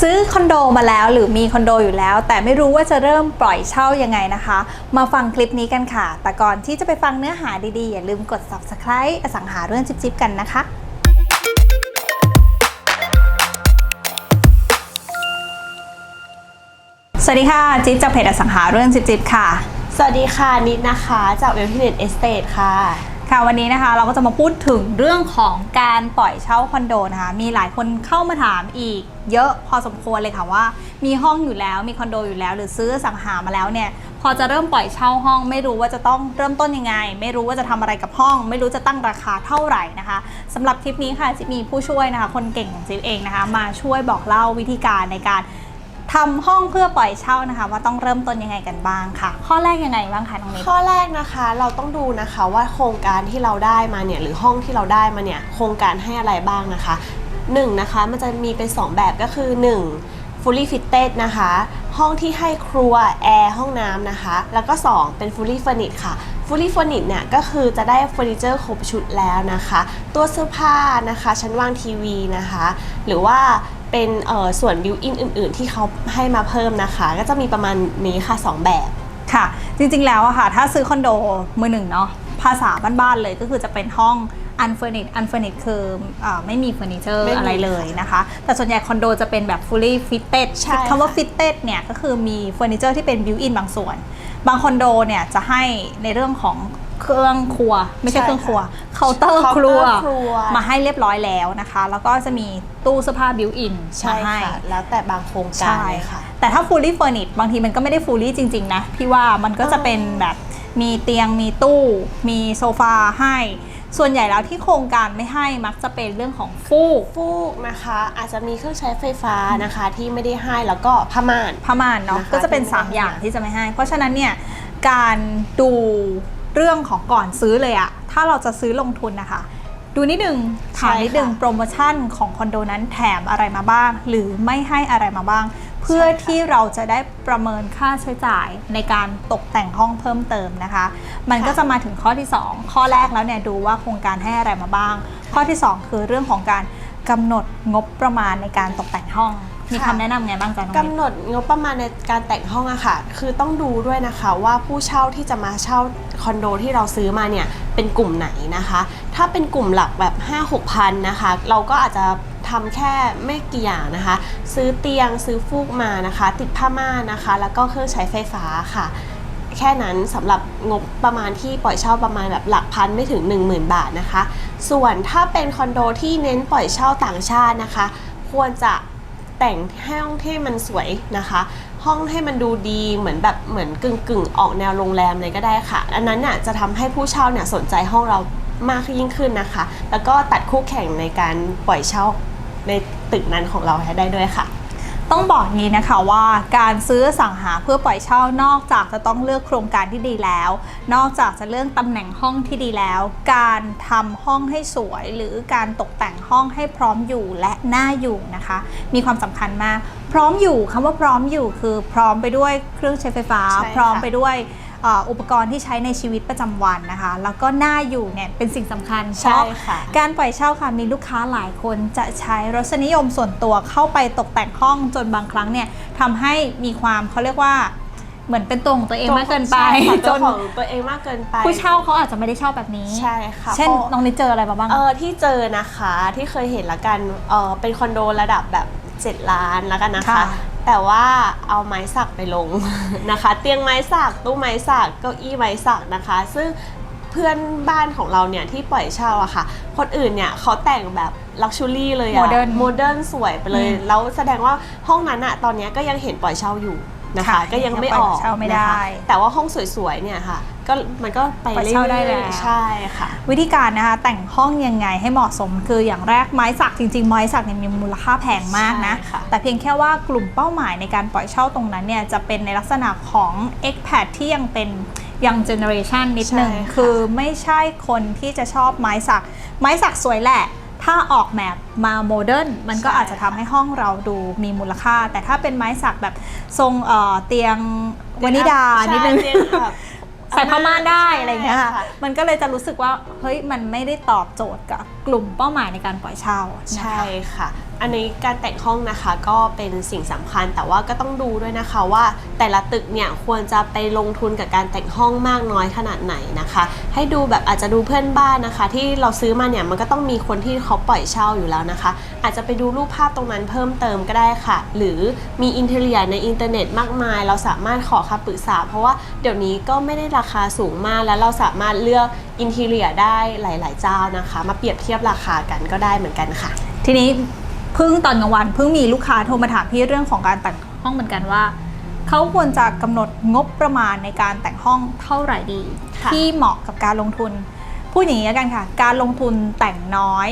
ซื้อคอนโดมาแล้วหรือมีคอนโดอยู่แล้ว แต่ไม่รู้ว่าจะเริ่มปล่อยเช่ายังไงนะคะ มาฟังคลิปนี้กันค่ะ แต่ก่อนที่จะไปฟังเนื้อหาดีๆ อย่าลืมกด subscribe อสังหาเรื่องจิ๊บๆกันนะคะสวัสดีค่ะ จิ๊บจากเพจอสังหาเรื่องจิ๊บๆค่ะ สวัสดีค่ะนิดนะคะ จากเว็บที่เน็ตเอสเตทค่ะ ค่ะวันนี้นะคะเราก็จะมาพูดถึงเรื่องของการปล่อยเช่าคอนโดนะคะมีหลายคนเข้ามาถามอีก เยอะพอสมควรเลยค่ะว่า มีห้องอยู่แล้วมีคอนโดอยู่แล้ว หรือซื้อสังหามาแล้วเนี่ยพอจะเริ่มปล่อยเช่าห้อง ไม่รู้ว่าจะต้องเริ่มต้นยังไง ไม่รู้ว่าจะทำอะไรกับห้อง ไม่รู้จะตั้งราคาเท่าไหร่นะคะสำหรับคลิปนี้ค่ะจะมีผู้ช่วยนะคะ คนเก่งของจิ๊บเองนะคะ มาช่วยบอกเล่าวิธีการในการ ทำห้องเพื่อปล่อยเช่านะคะ ว่าต้องเริ่มต้นยังไงกันบ้างค่ะ ข้อแรกยังไงบ้างคะน้องนิดข้อแรกนะคะเราต้องดูนะคะว่าโครงการที่เราได้มาเนี่ยหรือห้องที่เราได้มาเนี่ยโครงการให้อะไรบ้างนะคะ1นงนะคะมันจะมีเป็น 2 แบบก็คือ 1 fully fitted นะคะ ห้องที่ให้ครัวแอร์ห้องน้ำนะคะ แล้วก็ 2 เป็น fully furnished ค่ะ fully furnished เนี่ยก็คือจะได้เฟอร์นิเจอร์ครบชุดแล้วนะคะ ตัวเสื้อผ้านะคะชั้นวางทีวีนะคะ หรือว่า เป็นเอ่อส่วนบิวอินอื่น ๆ ที่เขาให้มาเพิ่มนะคะ ก็จะมีประมาณนี้ค่ะ 2 แบบค่ะ จริง ๆ แล้วอะค่ะ ถ้าซื้อคอนโดมือหนึ่งเนาะภาษาบ้าน ๆ เลยก็คือจะเป็นห้อง unfurnished unfurnished คืออาไม่มีเฟอร์นิเจอร์ไม่มีอะไรเลยนะคะ แต่ส่วนใหญ่คอนโดจะเป็นแบบ fully fitted ใช่ค่ะคำว่า fitted เนี่ยก็คือมีเฟอร์นิเจอร์ที่เป็น built in บางส่วน บางคอนโดเนี่ยจะให้ในเรื่องของ เครื่องครัว ไม่ใช่ใช่เครื่องครัวค่ะเคาน์เตอร์เคาน์คเตอร์รัว ครัว มาให้เรียบร้อยแล้วนะคะ แล้วก็จะมีตู้เสื้อผ้า built in ใช่มาให้ ค่ะ แล้วแต่บางโครงการใช่เลยค่ะ แต่ถ้า fully furnished บางทีมันก็ไม่ได้ fully จริง ๆ นะ พี่ว่ามันก็จะเป็นแบบมีเตียงมีตู้ มีโซฟาให้ ส่วนใหญ่แล้วที่โครงการไม่ให้มักจะเป็นเรื่องของฟูกฟูกนะคะ อาจจะมีเครื่องใช้ไฟฟ้านะคะที่ไม่ได้ให้แล้วก็ผ้าม่าน ผ้าม่านเนาะนะคะก็จะเป็น ที่ไม่ได้3 อย่างที่จะไม่ให้ เพราะฉะนั้นเนี่ยการดู เรื่องของก่อนซื้อเลยอะถ้าเราจะซื้อลงทุนนะคะ ดูนิดนึงถามนิดนึงโปรโมชั่นของคอนโดนั้นแถมอะไรมาบ้าง หรือไม่ให้อะไรมาบ้าง เพื่อที่เราจะได้ประเมินค่าใช้จ่ายในการตกแต่งห้องเพิ่มเติมนะคะ มันก็จะมาถึงข้อที่ 2 ข้อแรกแล้วเนี่ยดูว่าโครงการให้อะไรมาบ้าง ข้อที่ 2 คือเรื่องของการกำหนดงบประมาณในการตกแต่งห้อง มีค่ะคำแนะนำไงบ้างจ๊ะน้องกำนิดหนดงบประมาณในการแต่งห้องอะค่ะ คือต้องดูด้วยนะคะว่าผู้เช่าที่จะมาเช่าคอนโดที่เราซื้อมาเนี่ยเป็นกลุ่มไหนนะคะ ถ้าเป็นกลุ่มหลักแบบ 5 6พันนะคะ เราก็อาจจะทำแค่ไม่กี่อย่างนะคะ ซื้อเตียงซื้อฟูกมานะคะ ติดผ้าม่านนะคะ แล้วก็เครื่องใช้ไฟฟ้าค่ะ แค่นั้นสำหรับงบประมาณที่ปล่อยเช่าประมาณแบบหลักพันไม่ถึง 10,000 บาทนะคะ ส่วนถ้าเป็นคอนโดที่เน้นปล่อยเช่าต่างชาตินะคะ ควรจะ แต่งห้องที่มันสวยนะคะ ห้องให้มันดูดีเหมือนแบบเหมือนกึ่งกึ่งออกแนวโรงแรมเลยก็ได้ค่ะ อันนั้นน่ะจะทำให้ผู้เช่าเนี่ยสนใจห้องเรามากยิ่งขึ้นนะคะ แล้วก็ตัดคู่แข่งในการปล่อยเช่าในตึกนั้นของเราให้ได้ด้วยค่ะ ต้องบอกอย่างนี้นะคะว่าการซื้ออสังหาเพื่อปล่อยเช่านอกจากจะต้องเลือกโครงการที่ดีแล้ว นอกจากจะเลือกตำแหน่งห้องที่ดีแล้ว การทำห้องให้สวย หรือการตกแต่งห้องให้พร้อมอยู่และน่าอยู่นะคะ มีความสำคัญมาก พร้อมอยู่คำว่าพร้อมอยู่คือพร้อมไปด้วยเครื่องใช้ไฟฟ้าใช่ค่ะพร้อมไปด้วยเอ่ออุปกรณ์ที่ใช้ในชีวิตประจำวันนะคะ แล้วก็น่าอยู่เนี่ยเป็นสิ่งสำคัญเพใช่ราะค่ะการปล่อยเช่าค่ะมีลูกค้าหลายคนจะใช้รสนิยมส่วนตัวเข้าไปตกแต่งห้องจนบางครั้งเนี่ยทำให้มีความเขาเรียกว่าเหมือนเป็นตัวของตัวเองมากเกินไปใช่ค่ะจตัวนของตัวเองมากเกินไป ผู้เช่าเขาอาจจะไม่ได้ชอบแบบนี้ใช่ค่ะเช่นพราะน้องนิดเจออะไรมาบ้างเออที่เจอนะคะที่เคยเห็นละกันเออเป็นคอนโดระดับแบบ 7 ล้านแล้วกันนะคะค่ะ แต่ว่าเอาไม้สักไปลงนะคะ เตียงไม้สักตู้ไม้สักเก้าอี้ไม้สักนะคะ ซึ่งเพื่อนบ้านของเราเนี่ยที่ปล่อยเช่าอะค่ะ คนอื่นเนี่ยเขาแต่งแบบลักชูรี่เลยอะ Modern โมเดิร์นสวยไปเลยอืมแล้วแสดงว่าห้องนั้นอะตอนเนี้ยก็ยังเห็นปล่อยเช่าอยู่นะคะค่ะก็ยังไม่ยังปล่ออยอกเช่าไม่นะคะได้ แต่ว่าห้องสวยๆเนี่ยค่ะ ก็มันก็ไปปล่อยเรื่เช่าได้อยแล้วๆใช่ค่ะ วิธีการนะคะแต่งห้องยังไงให้เหมาะสมคืออย่างแรกไม้สักจริงๆ ไม้สักเนี่ยมีมูลค่าแพงมากนะใช่ค่ะแต่เพียงแค่ว่ากลุ่มเป้าหมายในการปล่อยเช่าตรงนั้นเนี่ยจะเป็นในลักษณะของ expat ที่ยังเป็นยังเจเนอเรชันนิดนึงใช่ค่ะคือไม่ใช่คนที่จะชอบไม้สัก ไม้สักสวยแหละถ้าออกแบบมาโมเดิร์นมันก็อาจจะทำให้ห้องเราดูมีมูลค่า แต่ถ้าเป็นไม้สักแบบทรงเอ่อเตียงวานิดานิดนึง ใช่เตียงแบบใส่ผ้าม่านได้อะไรอย่างเงี้ยค่ะใช่มันก็เลยจะรู้สึกว่าเฮ้ยมันไม่ได้ตอบโจทย์กับกลุ่มเป้าหมายในการปล่อยเช่านะคะใช่ค่ะ อันนี้การแต่งห้องนะคะก็เป็นสิ่งสำคัญแต่ว่าก็ต้องดูด้วยนะคะว่าแต่ละตึกเนี่ยควรจะไปลงทุนกับการแต่งห้องมากน้อยขนาดไหนนะคะ ให้ดูแบบอาจจะดูเพื่อนบ้านนะคะ ที่เราซื้อมาเนี่ยมันก็ต้องมีคนที่เขาปล่อยเช่าอยู่แล้วนะคะ อาจจะไปดูรูปภาพตรงนั้นเพิ่มเติมก็ได้ค่ะ หรือมีอินเทอร์เนียในอินเทอร์เน็ตมากมาย เราสามารถขอคำปรึกษา เพราะว่าเดี๋ยวนี้ก็ไม่ได้ราคาสูงมากแล้วเราสามารถเลือกอินเทอร์เนียได้หลาย ๆ เจ้านะคะ มาเปรียบเทียบราคากันก็ได้เหมือนกันค่ะ ทีนี้ เพิ่งตอนกลางวันเพิ่งมีลูกค้าโทรมาถามพี่เรื่องของการแต่งห้องเหมือนกันว่าเขาควรจะกำหนดงบประมาณในการแต่งห้องเท่าไหร่ดีค่ะที่เหมาะกับการลงทุนพูดอย่างนี้แล้วกันค่ะ การลงทุนแต่งน้อย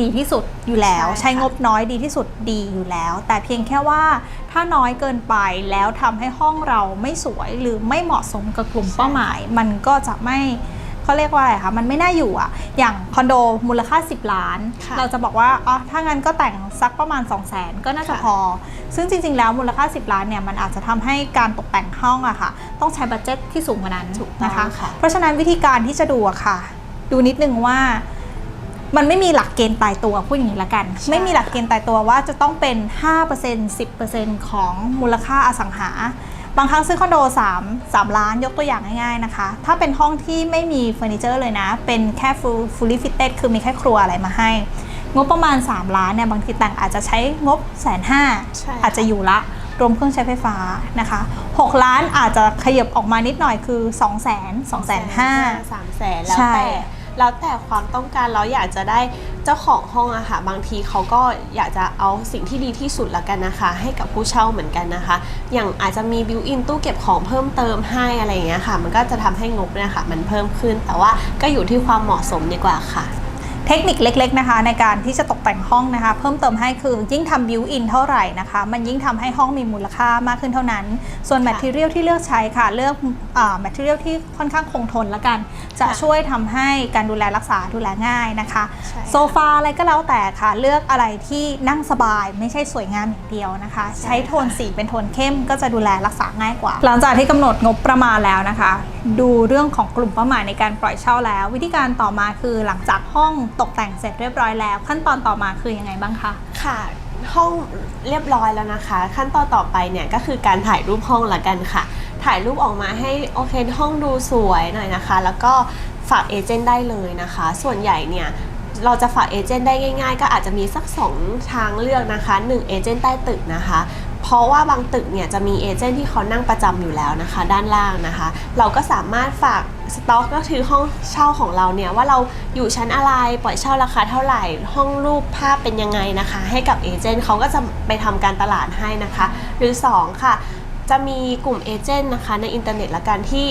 ดีที่สุดอยู่แล้ว ใช้งบน้อยดีที่สุดดีอยู่แล้ว แต่เพียงแค่ว่าถ้าน้อยเกินไปแล้วทำให้ห้องเราไม่สวยหรือไม่เหมาะสมกับกลุ่มเป้าหมาย มันก็จะไม่ เขาเรียกว่าอะไรคะมันไม่น่าอยู่อะอย่างคอนโดมูลค่า 10 ล้าน ค่ะเราจะบอกว่าอ๋อถ้างั้นก็แต่งสักประมาณ 2 0 0 0 0 0ก็น่าจะค่ะ พอ ซึ่งจริง ๆ แล้วมูลค่า 10 ล้านเนี่ยมันอาจจะทำให้การตกแต่งห้องอะค่ะ ต้องใช้บัตเจ็ตที่สูงกว่านั้นถูกต้องนะคะ ค่ะ เพราะฉะนั้นวิธีการที่จะดูอะค่ะ ดูนิดนึงว่า มันไม่มีหลักเกณฑ์ตายตัวพูดอย่างนี้ละกัน ใช่ ไม่มีหลักเกณฑ์ตายตัวว่าจะต้องเป็น 5% 10%ของมูลค่าอสังหา บางครั้งซื้อคอนโด3 3ล้านยกตัวอย่างง่ายๆนะคะ ถ้าเป็นห้องที่ไม่มีเฟอร์นิเจอร์เลยนะ เป็นแค่ full fully fitted คือมีแค่ครัวอะไรมาให้ งบประมาณ 3 ล้านเนี่ยบางทีแต่งอาจจะใช้งบแสนห้าใช่ค่ะอาจจะอยู่ละรวมเครื่องใช้ไฟฟ้านะคะ 6 ล้านอาจจะขยับออกมานิดหน่อยคือ 2 0 0 0 0 0 2 5 0 0 0สามแสนแล้วใช่แต่แล้วแต่ความต้องการเราอยากจะได้เจ้าของห้องอะค่ะบางทีเขาก็อยากจะเอาสิ่งที่ดีที่สุดละกันนะคะ ให้กับผู้เช่าเหมือนกันนะคะ อย่างอาจจะมีบิวอินตู้เก็บของเพิ่มเติมให้อะไรอย่างเงี้ยค่ะ มันก็จะทำให้งบเนี่ยค่ะ มันเพิ่มขึ้นแต่ว่าก็อยู่ที่ความเหมาะสมดีกว่าค่ะ เทคนิคเล็ก ๆนะคะ ในการที่จะตกแต่งห้องนะคะ เพิ่มเติมให้คือยิ่งทำบิวอินเท่าไหร่นะคะ มันยิ่งทำให้ห้องมีมูลค่ามากขึ้นเท่านั้น ส่วนแมทเทียลที่เลือกใช้ค่ะ เลือกแมทเทียลที่ค่อนข้างคงทนละกัน จะค่ะช่วยทำให้การดูแลรักษาดูแลง่ายนะคะใช่ค่ะโซฟาอะไรก็แล้วแต่ค่ะ เลือกอะไรที่นั่งสบายไม่ใช่สวยงามอย่างเดียวนะคะ ใช้โทนสีเป็นโทนเข้มก็จะดูแลรักษาง่ายกว่า หลังจากที่กำหนดงบประมาณแล้วนะคะดูเรื่องของกลุ่มเป้าหมายในการปล่อยเช่าแล้ว วิธีการต่อมาคือหลังจากห้องตกแต่งเสร็จเรียบร้อยแล้ว ขั้นตอนต่อมาคือยังไงบ้างคะค่ะห้องเรียบร้อยแล้วนะคะ ขั้นตอนต่อไปเนี่ยก็คือการถ่ายรูปห้องละกันค่ะ ถ่ายรูปออกมาให้โอเคห้องดูสวยหน่อยนะคะ แล้วก็ฝากเอเจนต์ได้เลยนะคะ ส่วนใหญ่เนี่ยเราจะฝากเอเจนต์ได้ง่ายๆ ก็อาจจะมีสัก 2 ทางเลือกนะคะ 1 เอเจนต์ใต้ตึกนะคะ เพราะว่าบางตึกเนี่ยจะมีเอเจนต์ที่เขานั่งประจำอยู่แล้วนะคะ ด้านล่างนะคะ เราก็สามารถฝากสต็อกก็คือห้องเช่าของเราเนี่ยว่าเราอยู่ชั้นอะไรปล่อยเช่าราคาเท่าไหร่ ห้องรูปภาพเป็นยังไงนะคะ ให้กับเอเจนต์เขาก็จะไปทำการตลาดให้นะคะ หรือ 2 ค่ะ จะมีกลุ่มเอเจนต์นะคะในอินเทอร์เน็ตละกันที่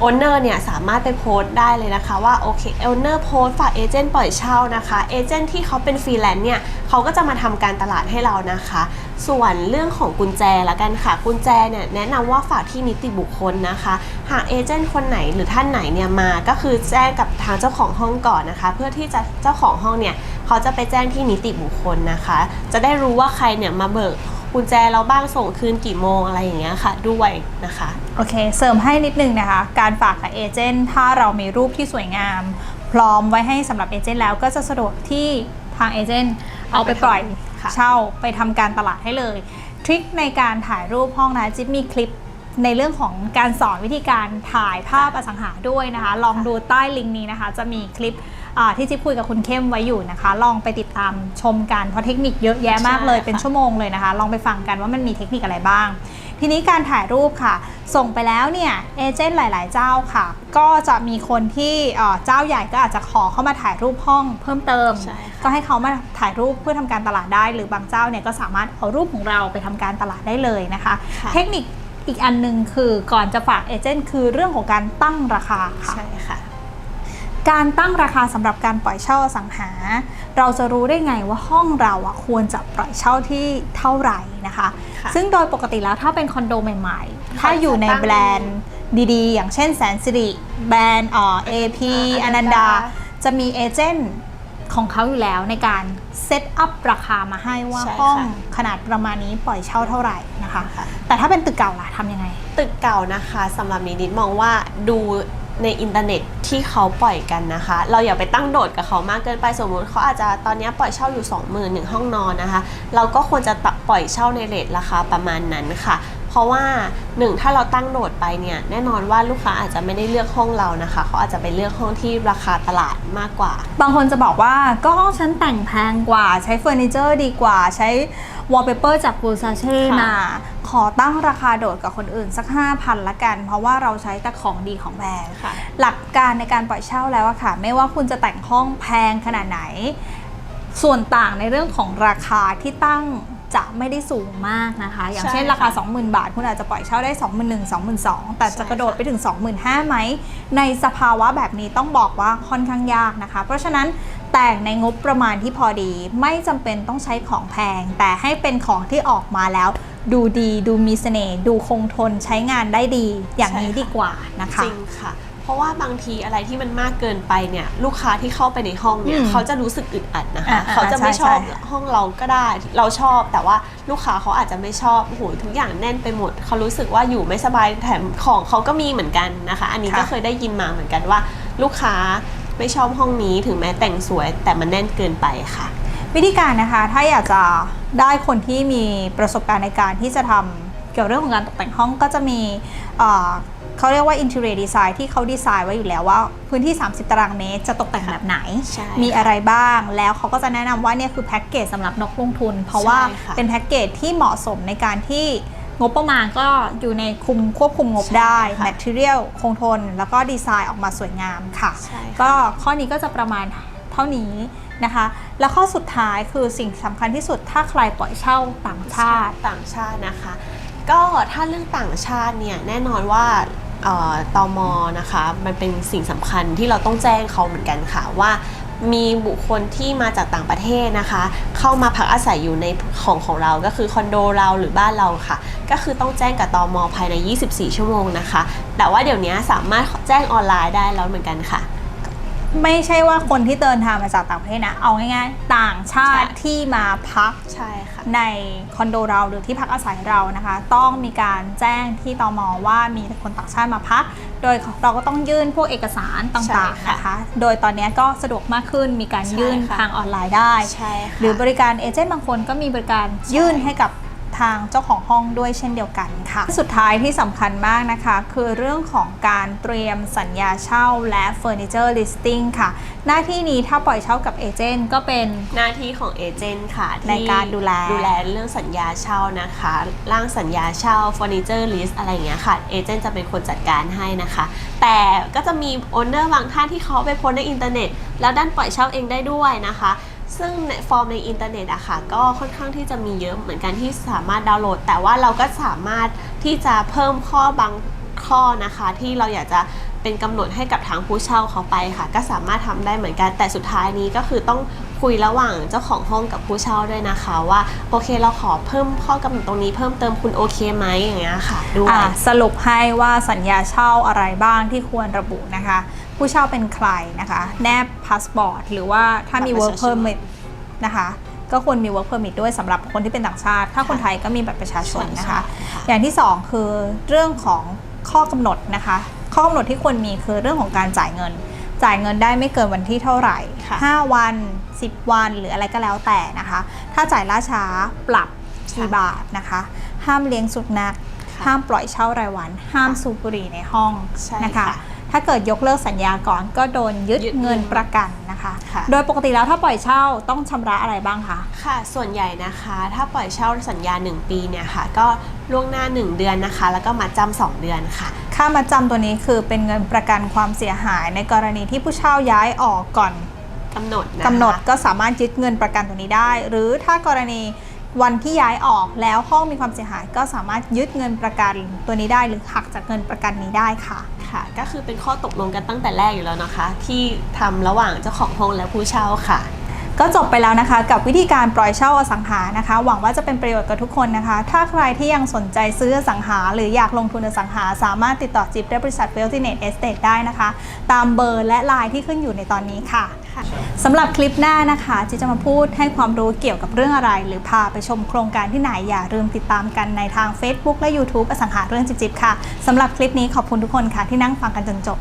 โอนเนอร์เนี่ยสามารถไปโพสต์ได้เลยนะคะว่าโอเคโอนเนอร์โพสต์ฝากเอเจนต์ปล่อยเช่านะคะเอเจนต์ที่เขาเป็นฟรีแลนซ์เนี่ยเขาก็จะมาทำการตลาดให้เรานะคะ ส่วนเรื่องของกุญแจละกันค่ะ กุญแจเนี่ยแนะนำว่าฝากที่นิติบุคคลนะคะ หากเอเจนต์คนไหนหรือท่านไหนเนี่ยมาก็คือแจ้งกับทางเจ้าของห้องก่อนนะคะ เพื่อที่จะเจ้าของห้องเนี่ยเขาจะไปแจ้งที่นิติบุคคลนะคะ จะได้รู้ว่าใครเนี่ยมาเบิกกุญแจเราบ้างส่งคืนกี่โมงอะไรอย่างเงี้ยค่ะด้วยนะคะ โอเค เสริมให้นิดนึงนะคะ การฝากกับเอเจนต์ถ้าเรามีรูปที่สวยงาม พร้อมไว้ให้สำหรับเอเจนต์แล้วก็จะสะดวกที่ทางเอเจนต์เอาไปปล่อย เช่าไปทำการตลาดให้เลย ทริคในการถ่ายรูปห้องนะจิ๊บมีคลิปในเรื่องของการสอนวิธีการถ่ายภาพอสังหาด้วยนะคะ ลองดูใต้ลิงก์นี้นะคะ จะมีคลิปอ่าที่จิ๊บคุยกับคุณเข้มไว้อยู่นะคะ ลองไปติดตามชมกันเพราะเทคนิคเยอะแยะมากเลยใช่ค่ะเป็นชั่วโมงเลยนะคะ ลองไปฟังกันว่ามันมีเทคนิคอะไรบ้าง ทีนี้การถ่ายรูปค่ะ ส่งไปแล้วเนี่ยเอเจนต์หลาย ๆ เจ้าค่ะ ก็จะมีคนที่เอ่อเจ้าใหญ่ก็อาจจะขอเข้ามาถ่ายรูปห้องเพิ่มเติมใช่ค่ะก็ให้เขามาถ่ายรูปเพื่อทำการตลาดได้ หรือบางเจ้าเนี่ยก็สามารถเอารูปของเราไปทำการตลาดได้เลยนะคะค่ะเทคนิคอีกอันหนึ่งคือก่อนจะฝากเอเจนต์คือเรื่องของการตั้งราคาค่ะใช่ค่ะ การตั้งราคาสำหรับการปล่อยเช่าอสังหา เราจะรู้ได้ไงว่าห้องเราอะควรจะปล่อยเช่าที่เท่าไหร่นะคะค่ะซึ่งโดยปกติแล้วถ้าเป็นคอนโดใหม่ๆ ถ้าอยู่ในเขาจะตั้งแบรนด์ดีๆ อย่างเช่นแสนสิริแบรนด์เอ่อ AP ออนันันนดาดา จะมีเอเจนต์ของเขาอยู่แล้วในการเซตอัพราคามาให้ว่าใช่ค่ะห้องขนาดประมาณนี้ปล่อยเช่าเท่าไหร่นะคะค่ะแต่ถ้าเป็นตึกเก่าล่ะทำยังไง ตึกเก่านะคะสำหรับนิดิตมองว่าดู ในอินเทอร์เน็ตที่เขาปล่อยกันนะคะ เราอย่าไปตั้งโดดกับเขามากเกินไปสมมุติเขาอาจจะตอนนี้ปล่อยเช่าอยู่ 20,000หนึ่งห้องนอนนะคะ เราก็ควรจะตะปล่อยเช่าในเรทราคาประมาณนั้นค่ะ เพราะว่าหนึ่งถ้าเราตั้งโดดไปเนี่ยแน่นอนว่าลูกค้าอาจจะไม่ได้เลือกห้องเรานะคะ เขาอาจจะไปเลือกห้องที่ราคาตลาดมากกว่า บางคนจะบอกว่าก็ห้องฉันแต่งแพงกว่า ใช้เฟอร์นิเจอร์ดีกว่าใช้วอลเปเปอร์จากบูซาเช่ค่ะมาขอตั้งราคาโดดกับคนอื่นสัก 5,000 ละกัน เพราะว่าเราใช้แต่ของดีของแพงค่ะหลักการในการปล่อยเช่าแล้วอะค่ะ ไม่ว่าคุณจะแต่งห้องแพงขนาดไหน ส่วนต่างในเรื่องของราคาที่ตั้ง จะไม่ได้สูงมากนะคะ อย่างใช่เช่นราคาค่ะ20,000 บาท คุณอาจจะปล่อยเช่าได้ 21,000 22,000 แต่จะใช่กระโดดค่ะไปถึง 25,000ไหม ในสภาวะแบบนี้ต้องบอกว่าค่อนข้างยากนะคะ เพราะฉะนั้นแต่งในงบประมาณที่พอดี ไม่จำเป็นต้องใช้ของแพง แต่ให้เป็นของที่ออกมาแล้ว ดูดีดูมีเสน่ห์ดูคงทนใช้งานได้ดีอย่างนี้ใช่ค่ะดีกว่านะคะจริงค่ะ เพราะว่าบางทีอะไรที่มันมากเกินไปเนี่ยลูกค้าที่เข้าไปในห้องเนี่ยอืมเขาจะรู้สึกอึดอัดนะคะอ่าเขาจะไม่ใช่ชอบใช่ ห้องเราก็ได้ เราชอบแต่ว่าลูกค้าเขาอาจจะไม่ชอบโอ้โหทุกอย่างแน่นไปหมด เขารู้สึกว่าอยู่ไม่สบายแถมของเขาก็มีเหมือนกันนะคะ อันนี้ก็เคยได้ยินมาเหมือนกันว่า ลูกค้าไม่ชอบห้องนี้ถึงแม้แต่งสวย แต่มันแน่นเกินไปค่ะ วิธีการนะคะถ้าอยากจะได้คนที่มีประสบการณ์ในการที่จะทำเกี่ยวเรื่องของการตกแต่งห้องก็จะมีเอ่อ เขาเรียกว่า interior design ที่เขาดีไซน์ไว้อยู่แล้วว่า พื้นที่ 30 ตารางเมตร จะตกแต่งแบบไหน ใช่มีอะไรบ้าง แล้วเขาก็จะแนะนำว่าเนี่ยคือแพ็กเกจสำหรับนกลงทุน เพราะว่าใช่ค่ะ เป็นแพ็กเกจที่เหมาะสมในการที่งบประมาณก็อยู่ในคุมควบคุมงบได้ใช่ค่ะ material คงทน แล้วก็ดีไซน์ออกมาสวยงามค่ะ ใช่ค่ะ ก็ข้อนี้ก็จะประมาณเท่านี้นะคะ แล้วข้อสุดท้ายคือสิ่งสำคัญที่สุดถ้าใครปล่อยเช่าต่างชาติ ต่างชาตินะคะ ก็ถ้าเรื่องต่างชาติเนี่ยแน่นอนว่า ตอ่อตมนะคะมันเป็นสิ่งสำคัญที่เราต้องแจ้งเขาเหมือนกันค่ะว่า มีบุคคลที่มาจากต่างประเทศนะคะ เข้ามาพักอาศัยอยู่ในของของเราก็คือคอนโดเราหรือบ้านเราค่ะ ก็คือต้องแจ้งกับตอมภายใน 24 ชั่วโมงนะคะ แต่ว่าเดี๋ยวนี้สามารถแจ้งออนไลน์ได้แล้วเหมือนกันค่ะ ไม่ใช่ว่าคนที่เดินทางมาจากต่างประเทศนะ เอาง่ายๆ ต่างชาติใช่ที่มาพักใช่ค่ะในคอนโดเราหรือที่พักอาศัยเรานะคะ ต้องมีการแจ้งที่ตมว่ามีคนต่างชาติมาพัก โดยเราก็ต้องยื่นพวกเอกสารต่างใช่ๆค่ะนะคะ โดยตอนนี้ก็สะดวกมากขึ้นมีการใช่ยื่นค่ะทางออนไลน์ได้ใช่ค่ะหรือบริการเอเจนต์บางคนก็มีบริการยื่นให้กับ ทางเจ้าของห้องด้วยเช่นเดียวกันค่ะ สุดท้ายที่สำคัญมากนะคะ คือเรื่องของการเตรียมสัญญาเช่าและเฟอร์นิเจอร์ลิสติ้งค่ะ หน้าที่นี้ถ้าปล่อยเช่ากับเอเจนต์ก็เป็นหน้าที่ของเอเจนต์ค่ะที่ในการดูแลดูแลเรื่องสัญญาเช่านะคะ ร่างสัญญาเช่าเฟอร์นิเจอร์ลิสอะไรอย่างเงี้ยค่ะเอเจนต์จะเป็นคนจัดการให้นะคะ แต่ก็จะมีโอนเนอร์บางท่านที่เขาไปโพสต์ในอินเทอร์เน็ตแล้วด้านปล่อยเช่าเองได้ด้วยนะคะ ซึ่งในฟอร์มในอินเทอร์เน็ตอะค่ะก็ค่อนข้างที่จะมีเยอะเหมือนกันที่สามารถดาวน์โหลด แต่ว่าเราก็สามารถที่จะเพิ่มข้อบางข้อนะคะ ที่เราอยากจะเป็นกำหนดให้กับทางผู้เช่าเขาไปค่ะ ก็สามารถทำได้เหมือนกันแต่สุดท้ายนี้ก็คือต้อง คุยระหว่างเจ้าของห้องกับผู้เช่าด้วยนะคะว่าโอเคเราขอเพิ่มข้อกำหนดตรงนี้เพิ่มเติมคุณโอเคไหมอย่างเงี้ยค่ะด้วยอะสรุปให้ว่าสัญญาเช่าอะไรบ้างที่ควรระบุนะคะ ผู้เช่าเป็นใครนะคะ แนบพาสปอร์ตหรือว่าถ้ามีบัตรประ work ชาชน permit นะคะก็ควรมี work permit ด้วยสำหรับคนที่เป็นต่างชาติ ถ้าคนไทยก็มีบัตรประชาชนนะคะใช่ค่ะอย่างที่ 2 คือเรื่องของข้อกำหนดนะคะ ข้อกำหนดที่ควรมีคือเรื่องของการจ่ายเงิน จ่ายเงินได้ไม่เกินวันที่เท่าไหร่ค่ะ5วัน 10 วันหรืออะไรก็แล้วแต่นะคะ ถ้าจ่ายล่าช้าปรับกี่บาทนะคะ ห้ามเลี้ยงสุนัขค่ะห้ามปล่อยเช่ารายวัน ห้ามค่ะสูบบุหรี่ในห้องใช่นะคะค่ะถ้าเกิดยกเลิกสัญญาก่อนก็โดนยึดยึดเงินเงินประกันนะคะค่ะโดยปกติแล้วถ้าปล่อยเช่าต้องชำระอะไรบ้างคะ ค่ะ ส่วนใหญ่นะคะ ถ้าปล่อยเช่าสัญญา 1 ปีเนี่ยค่ะ ก็ล่วงหน้า 1 เดือนนะคะ แล้วก็มาจำ2เดือนค่ะ ค่ามาจำตัวนี้คือเป็นเงินประกันความเสียหายในกรณีที่ผู้เช่าย้ายออกก่อน กำหนดนะคะกำหนดก็สามารถยึดเงินประกันตัวนี้ได้ หรือถ้ากรณีวันที่ย้ายออกแล้วห้องมีความเสียหายก็สามารถยึดเงินประกันตัวนี้ได้หรือหักจากเงินประกันนี้ได้ค่ะ ค่ะ ก็คือเป็นข้อตกลงกันตั้งแต่แรกอยู่แล้วนะคะ ที่ทำระหว่างเจ้าของห้องและผู้เช่าค่ะ ก็จบไปแล้วนะคะ กับวิธีการปล่อยเช่าอสังหานะคะ หวังว่าจะเป็นประโยชน์กับทุกคนนะคะ ถ้าใครที่ยังสนใจซื้ออสังหา หรืออยากลงทุนอสังหา สามารถติดต่อจิ๊บได้บริษัทเวลติเนตเอสเตได้นะคะ ตามเบอร์และไลน์ที่ขึ้นอยู่ในตอนนี้ค่ะ ค่ะสำหรับคลิปหน้านะคะจีจะมาพูดให้ความรู้เกี่ยวกับเรื่องอะไร หรือพาไปชมโครงการที่ไหนอย่าลืมติดตามกันในทาง Facebook และ YouTube อสังหาเรื่องจิบๆค่ะสำหรับคลิปนี้ขอบคุณทุกคนค่ะที่นั่งฟังกันจนจบ